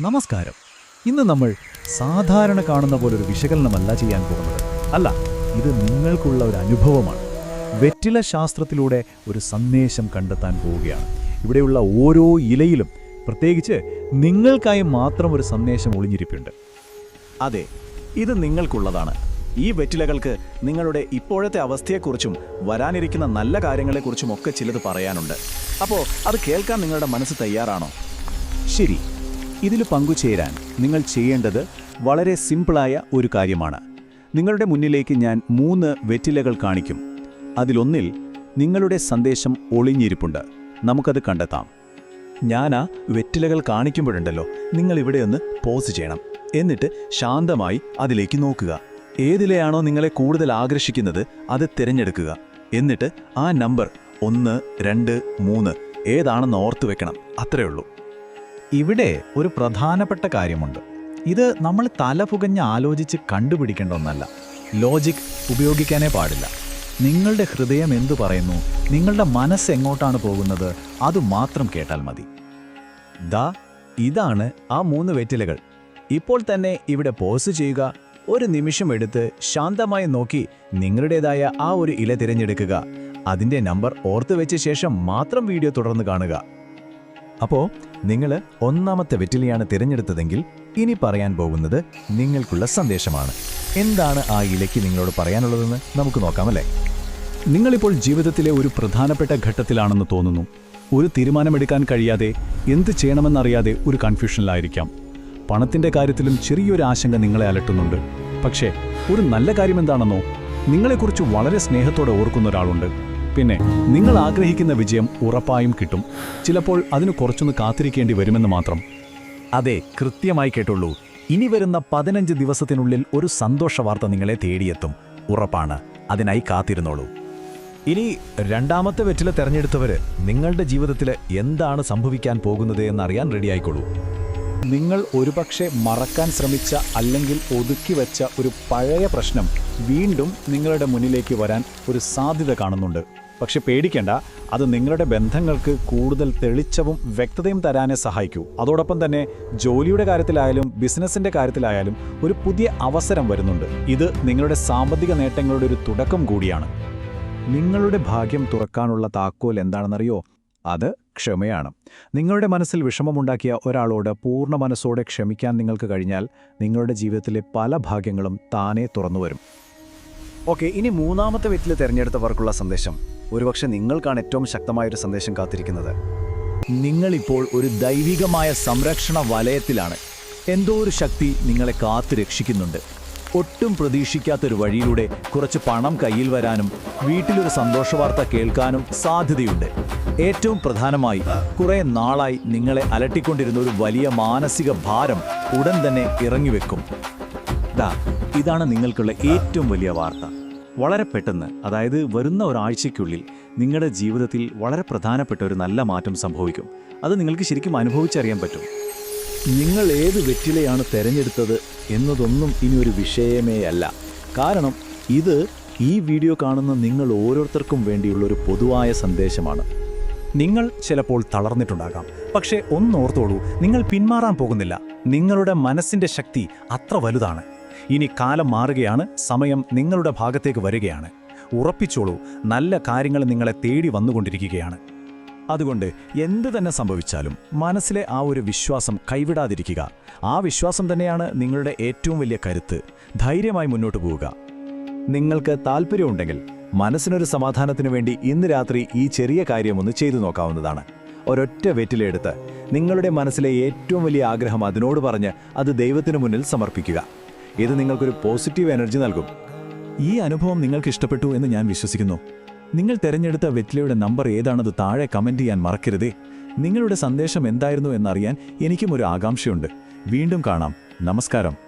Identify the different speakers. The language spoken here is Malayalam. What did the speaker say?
Speaker 1: നമസ്കാരം. ഇന്ന് നമ്മൾ സാധാരണ കാണുന്ന പോലെ ഒരു വിശകലനമല്ല ചെയ്യാൻ പോകുന്നത്. അല്ല ഇത് നിങ്ങൾക്കുള്ള ഒരു അനുഭവമാണ്. വെറ്റില ശാസ്ത്രത്തിലൂടെ ഒരു സന്ദേശം കണ്ടെത്താൻ പോവുകയാണ്. ഇവിടെയുള്ള ഓരോ ഇലയിലും പ്രത്യേകിച്ച് നിങ്ങൾക്കായി മാത്രം ഒരു സന്ദേശം ഒളിഞ്ഞിരിപ്പുണ്ട്.
Speaker 2: അതെ ഇത് നിങ്ങൾക്കുള്ളതാണ്. ഈ വെറ്റിലകൾക്ക് നിങ്ങളുടെ ഇപ്പോഴത്തെ അവസ്ഥയെക്കുറിച്ചും വരാനിരിക്കുന്ന നല്ല കാര്യങ്ങളെക്കുറിച്ചും ഒക്കെ ചിലത് പറയാനുണ്ട്. അപ്പോൾ അത് കേൾക്കാൻ നിങ്ങളുടെ മനസ്സ് തയ്യാറാണോ?
Speaker 1: ശരി ഇതിൽ പങ്കുചേരാൻ നിങ്ങൾ ചെയ്യേണ്ടത് വളരെ സിമ്പിളായ ഒരു കാര്യമാണ്. നിങ്ങളുടെ മുന്നിലേക്ക് ഞാൻ മൂന്ന് വെറ്റിലകൾ കാണിക്കും. അതിലൊന്നിൽ നിങ്ങളുടെ സന്ദേശം ഒളിഞ്ഞിരിപ്പുണ്ട്. നമുക്കത് കണ്ടെത്താം. ഞാൻ ആ വെറ്റിലകൾ കാണിക്കുമ്പോഴുണ്ടല്ലോ നിങ്ങൾ ഇവിടെ ഒന്ന് പോസ് ചെയ്യണം. എന്നിട്ട് ശാന്തമായി അതിലേക്ക് നോക്കുക. ഏതിലെയാണോ നിങ്ങളെ കൂടുതൽ ആകർഷിക്കുന്നത് അത് തിരഞ്ഞെടുക്കുക. എന്നിട്ട് ആ നമ്പർ ഒന്ന് രണ്ട് മൂന്ന് ഏതാണെന്ന് ഓർത്തു വെക്കണം. അത്രയേ ഉള്ളൂ. ഇവിടെ ഒരു പ്രധാനപ്പെട്ട കാര്യമുണ്ട്. ഇത് നമ്മൾ തല തലപുകഞ്ഞ് ആലോചിച്ച് കണ്ടുപിടിക്കേണ്ട ഒന്നല്ല. ലോജിക് ഉപയോഗിക്കാനേ പാടില്ല. നിങ്ങളുടെ ഹൃദയം എന്തു പറയുന്നു? നിങ്ങളുടെ മനസ്സ് എങ്ങോട്ടാണ് പോകുന്നത്? അത് മാത്രം കേട്ടാൽ മതി. ദാ ഇതാണ് ആ മൂന്ന് വെറ്റിലകൾ. ഇപ്പോൾ തന്നെ ഇവിടെ പോസ് ചെയ്യുക ഒരു നിമിഷം എടുത്ത് ശാന്തമായി നോക്കി നിങ്ങളുടേതായ ആ ഒരു ഇല തിരഞ്ഞെടുക്കുക. അതിന്റെ നമ്പർ ഓർത്തു വെച്ച ശേഷം മാത്രം വീഡിയോ തുടർന്ന് കാണുക. അപ്പോ നിങ്ങൾ ഒന്നാമത്തെ വെറ്റിലയാണ് തിരഞ്ഞെടുത്തതെങ്കിൽ ഇനി പറയാൻ പോകുന്നത് നിങ്ങൾക്കുള്ള സന്ദേശമാണ്. എന്താണ് ആ ഇലയ്ക്ക് നിങ്ങളോട് പറയാനുള്ളതെന്ന് നമുക്ക് നോക്കാമല്ലേ? നിങ്ങളിപ്പോൾ ജീവിതത്തിലെ ഒരു പ്രധാനപ്പെട്ട ഘട്ടത്തിലാണെന്ന് തോന്നുന്നു. ഒരു തീരുമാനമെടുക്കാൻ കഴിയാതെ എന്ത് ചെയ്യണമെന്നറിയാതെ ഒരു കൺഫ്യൂഷനിലായിരിക്കാം. പണത്തിന്റെ കാര്യത്തിലും ചെറിയൊരു ആശങ്ക നിങ്ങളെ അലട്ടുന്നുണ്ട്. പക്ഷേ ഒരു നല്ല കാര്യം എന്താണെന്നോ നിങ്ങളെക്കുറിച്ച് വളരെ സ്നേഹത്തോടെ ഓർക്കുന്ന ഒരാളുണ്ട്. പിന്നെ നിങ്ങൾ ആഗ്രഹിക്കുന്ന വിജയം ഉറപ്പായും കിട്ടും. ചിലപ്പോൾ അതിന് കുറച്ചൊന്ന് കാത്തിരിക്കേണ്ടി വരുമെന്ന് മാത്രം. അതെ കൃത്യമായി കേട്ടുള്ളൂ. ഇനി വരുന്ന പതിനഞ്ച് ദിവസത്തിനുള്ളിൽ ഒരു സന്തോഷ വാർത്ത നിങ്ങളെ തേടിയെത്തും. ഉറപ്പാണ്. അതിനായി കാത്തിരുന്നോളൂ. ഇനി രണ്ടാമത്തെ വെറ്റില തെരഞ്ഞെടുത്തവര് നിങ്ങളുടെ ജീവിതത്തിൽ എന്താണ് സംഭവിക്കാൻ പോകുന്നത് എന്നറിയാൻ റെഡിയായിക്കോളൂ. നിങ്ങൾ ഒരുപക്ഷെ മറക്കാൻ ശ്രമിച്ച അല്ലെങ്കിൽ ഒതുക്കി വെച്ച ഒരു പഴയ പ്രശ്നം വീണ്ടും നിങ്ങളുടെ മുന്നിലേക്ക് വരാൻ ഒരു സാധ്യത കാണുന്നുണ്ട്. പക്ഷെ പേടിക്കേണ്ട അത് നിങ്ങളുടെ ബന്ധങ്ങൾക്ക് കൂടുതൽ തെളിച്ചവും വ്യക്തതയും തരാനേ സഹായിക്കൂ. അതോടൊപ്പം തന്നെ ജോലിയുടെ കാര്യത്തിലായാലും ബിസിനസിന്റെ കാര്യത്തിലായാലും ഒരു പുതിയ അവസരം വരുന്നുണ്ട്. ഇത് നിങ്ങളുടെ സാമ്പത്തിക നേട്ടങ്ങളുടെ ഒരു തുടക്കം കൂടിയാണ്. നിങ്ങളുടെ ഭാഗ്യം തുറക്കാനുള്ള താക്കോൽ എന്താണെന്നറിയോ? അത് ക്ഷമയാണ്. നിങ്ങളുടെ മനസ്സിൽ വിഷമമുണ്ടാക്കിയ ഒരാളോട് പൂർണ മനസ്സോടെ ക്ഷമിക്കാൻ നിങ്ങൾക്ക് കഴിഞ്ഞാൽ നിങ്ങളുടെ ജീവിതത്തിലെ പല ഭാഗ്യങ്ങളും താനേ തുറന്നുവരും
Speaker 2: ഓക്കെ ഇനി മൂന്നാമത്തെ വെറ്റിൽ തിരഞ്ഞെടുത്തവർക്കുള്ള സന്ദേശം. ഒരുപക്ഷെ നിങ്ങൾക്കാണ് ഏറ്റവും ശക്തമായ ഒരു സന്ദേശം കാത്തിരിക്കുന്നത്.
Speaker 1: നിങ്ങളിപ്പോൾ ഒരു ദൈവികമായ സംരക്ഷണ വലയത്തിലാണ്. എന്തോ ഒരു ശക്തി നിങ്ങളെ കാത്തു രക്ഷിക്കുന്നുണ്ട്. ഒട്ടും പ്രതീക്ഷിക്കാത്തൊരു വഴിയിലൂടെ കുറച്ച് പണം കയ്യിൽ വരാനും വീട്ടിലൊരു സന്തോഷവാർത്ത കേൾക്കാനും സാധ്യതയുണ്ട്. ഏറ്റവും പ്രധാനമായി കുറെ നാളായി നിങ്ങളെ അലട്ടിക്കൊണ്ടിരുന്ന ഒരു വലിയ മാനസിക ഭാരം ഉടൻ തന്നെ ഇറങ്ങിവെക്കും. ഇതാണ് നിങ്ങൾക്കുള്ള ഏറ്റവും വലിയ വാർത്ത. വളരെ പെട്ടെന്ന് അതായത് വരുന്ന ഒരാഴ്ചയ്ക്കുള്ളിൽ നിങ്ങളുടെ ജീവിതത്തിൽ വളരെ പ്രധാനപ്പെട്ട ഒരു നല്ല മാറ്റം സംഭവിക്കും. അത് നിങ്ങൾക്ക് ശരിക്കും അനുഭവിച്ചറിയാൻ പറ്റും. നിങ്ങൾ ഏത് വെറ്റിലയാണ് തിരഞ്ഞെടുത്തത് എന്നതൊന്നും ഇനി ഒരു വിഷയമേ അല്ല. കാരണം ഇത് ഈ വീഡിയോ കാണുന്ന നിങ്ങൾ ഓരോരുത്തർക്കും വേണ്ടിയുള്ള ഒരു പൊതുവായ സന്ദേശമാണ്. നിങ്ങൾ ചിലപ്പോൾ തളർന്നിട്ടുണ്ടാകാം. പക്ഷേ ഒന്നോർത്തോളൂ നിങ്ങൾ പിന്മാറാൻ പോകുന്നില്ല. നിങ്ങളുടെ മനസ്സിന്റെ ശക്തി അത്ര വലുതാണ്. ഇനി കാലം മാറുകയാണ് സമയം നിങ്ങളുടെ ഭാഗത്തേക്ക് വരികയാണ്. ഉറപ്പിച്ചോളൂ നല്ല കാര്യങ്ങൾ നിങ്ങളെ തേടി വന്നുകൊണ്ടിരിക്കുകയാണ്. അതുകൊണ്ട് എന്ത് തന്നെ സംഭവിച്ചാലും മനസ്സിലെ ആ ഒരു വിശ്വാസം കൈവിടാതിരിക്കുക. ആ വിശ്വാസം തന്നെയാണ് നിങ്ങളുടെ ഏറ്റവും വലിയ കരുത്ത്. ധൈര്യമായി മുന്നോട്ട് പോവുക. നിങ്ങൾക്ക് താല്പര്യമുണ്ടെങ്കിൽ മനസ്സിനൊരു സമാധാനത്തിനു വേണ്ടി ഇന്ന് രാത്രി ഈ ചെറിയ കാര്യമൊന്ന് ചെയ്തു നോക്കാവുന്നതാണ്. ഒരൊറ്റ വെറ്റിലെടുത്ത് നിങ്ങളുടെ മനസ്സിലെ ഏറ്റവും വലിയ ആഗ്രഹം അതിനോട് പറഞ്ഞ് അത് ദൈവത്തിനു മുന്നിൽ സമർപ്പിക്കുക. ഇത് നിങ്ങൾക്കൊരു പോസിറ്റീവ് എനർജി നൽകും. ഈ അനുഭവം നിങ്ങൾക്ക് ഇഷ്ടപ്പെട്ടു എന്ന് ഞാൻ വിശ്വസിക്കുന്നു. നിങ്ങൾ തിരഞ്ഞെടുത്ത വെറ്റിലയുടെ നമ്പർ ഏതാണെന്ന് താഴെ കമന്റ് ചെയ്യാൻ മറക്കരുതേ. നിങ്ങളുടെ സന്ദേശം എന്തായിരുന്നു എന്നറിയാൻ എനിക്കും ഒരു ആകാംക്ഷയുണ്ട്. വീണ്ടും കാണാം. നമസ്കാരം.